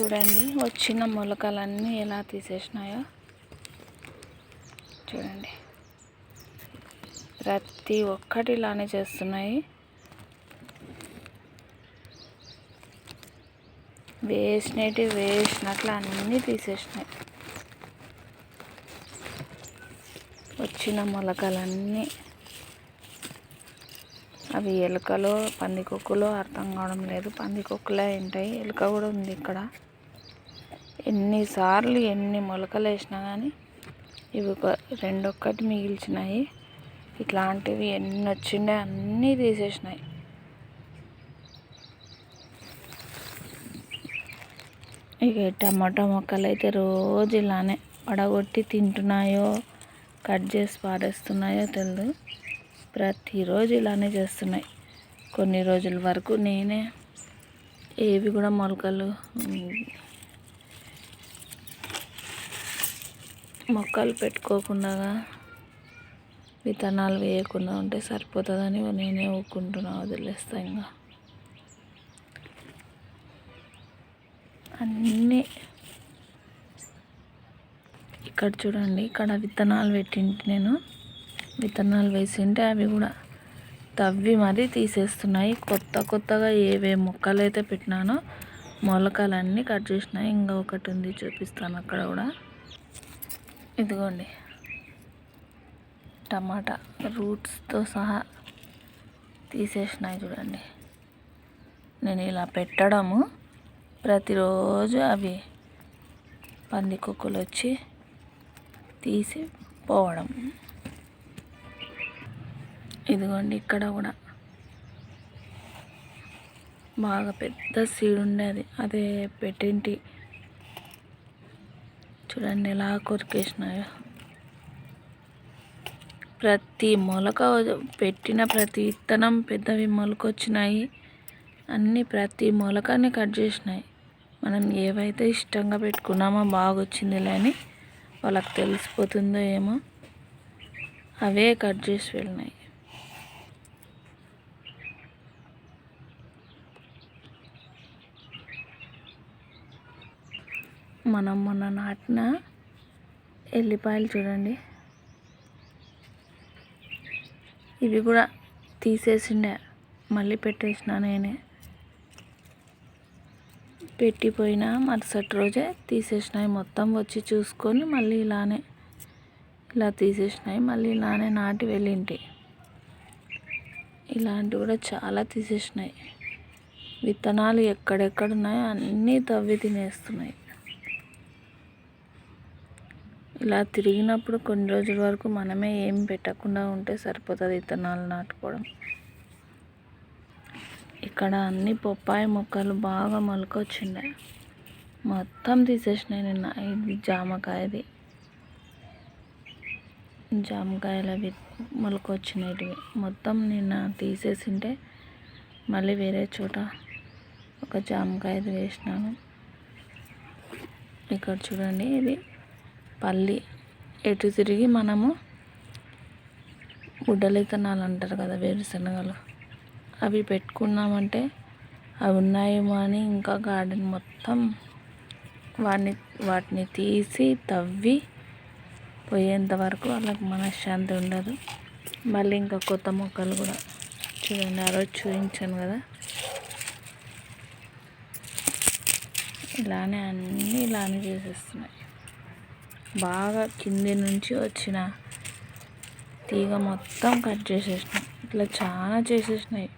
చూడండి వచ్చిన మొలకలన్నీ ఎలా తీసేసినాయో. చూడండి. ప్రతి ఒక్కటి ఇలానే చేస్తున్నాయి. వేసినవి వేసినట్లు అన్నీ తీసేసినాయి. వచ్చిన మొలకలన్నీ. అవి ఎలుకలో పందికొక్కులో అర్థం కావడం లేదు. పందికొక్కులే ఉంటాయి. ఎలుక కూడా ఉంది ఇక్కడ. ఎన్నిసార్లు ఎన్ని మొలకలు వేసినా కానీ ఇవి ఒక రెండొక్కటి మిగిల్చినాయి. ఇట్లాంటివి ఎన్ని వచ్చిండే అన్నీ తీసేసినాయి. ఇక టమాటా మొక్కలు అయితే రోజు ఇలానే పడగొట్టి తింటున్నాయో కట్ చేసి పారేస్తున్నాయో తెలియదు ప్రతిరోజు ఇలానే చేస్తున్నాయి. కొన్ని రోజుల వరకు నేనే ఏవి కూడా మొలకలు మొక్కలు పెట్టుకోకుండా విత్తనాలు వేయకుండా ఉంటే సరిపోతుందని నేనే ఒప్పుకుంటున్నా వదిలేస్తా ఇంకా అన్నీ ఇక్కడ చూడండి ఇక్కడ విత్తనాలు పెట్టింటి నేను. విత్తనాలు వేసింటే అవి కూడా తవ్వి మరీ తీసేస్తున్నాయి. కొత్త కొత్తగా ఏవే మొక్కలు అయితే పెట్టినానో మొలకలన్నీ కట్ చేసినాయి. ఇంకా ఒకటి ఉంది చూపిస్తాను అక్కడ కూడా. ఇదిగోండి. టమాటా రూట్స్తో సహా తీసేసినాయి చూడండి. నేను ఇలా పెట్టడము. ప్రతిరోజు అవి పందికొక్కులు వచ్చి తీసి పోవడం. ఇదిగోండి ఇక్కడ కూడా. బాగా పెద్ద సీడ్ ఉండేది. అదే పెట్టింటి. చూడండి ఎలా కొరికేసినాయో. ప్రతి మొలక పెట్టిన ప్రతి విత్తనం పెద్దవి మొలకొచ్చినాయి. అన్నీ ప్రతి మొలకని కట్ చేసినాయి. మనం ఏవైతే ఇష్టంగా పెట్టుకున్నామో బాగా వచ్చిందిలే వాళ్ళకి తెలిసిపోతుందో ఏమో అవే కట్ చేసి వెళ్ళినాయి. మనం మొన్న నాటిన ఎల్లిపాయలు చూడండి. ఇవి కూడా తీసేసిండే మళ్ళీ పెట్టేసిన నేనే. పెట్టిపోయిన మరుసటి రోజే తీసేసినాయి. మొత్తం వచ్చి చూసుకొని మళ్ళీ ఇలానే ఇలా తీసేసినాయి. మళ్ళీ ఇలానే నాటి వెళ్ళింటి. ఇలాంటివి కూడా చాలా తీసేసినాయి. విత్తనాలు ఎక్కడెక్కడున్నాయో అన్నీ తవ్వి తినేస్తున్నాయి. ఇలా తిరిగినప్పుడు కొన్ని రోజుల వరకు మనమే ఏం పెట్టకుండా ఉంటే సరిపోతుంది విత్తనాలు నాటుకోవడం. ఇక్కడ అన్ని బొప్పాయి మొక్కలు బాగా మొలకొచ్చిండే మొత్తం తీసేసినాయి నిన్న. ఇది జామకాయది. జామకాయలు అవి మొలకొచ్చినవి మొత్తం నిన్న తీసేసింటే మళ్ళీ వేరే చోట ఒక జామకాయది వేసినాను. ఇక్కడ చూడండి ఇది. పల్లి. ఎటు తిరిగి మనము గుడ్డలు విత్తనాలు అంటారు కదా వేరుశనగలు. అవి పెట్టుకున్నామంటే అవి ఉన్నాయేమో అని ఇంకా గార్డెన్ మొత్తం వాటిని వాటిని తీసి తవ్వి పోయేంత వరకు వాళ్ళకి మనశ్శాంతి ఉండదు. మళ్ళీ ఇంకా కొత్త మొక్కలు కూడా చూడండి ఆ రోజు చూపించాను కదా. ఇలానే అన్నీ ఇలానే చేసేస్తున్నాయి. బాగా కింది నుంచి వచ్చిన తీగ మొత్తం కట్ చేసేసినాయి ఇట్లా చాలా చేసేసినాయి.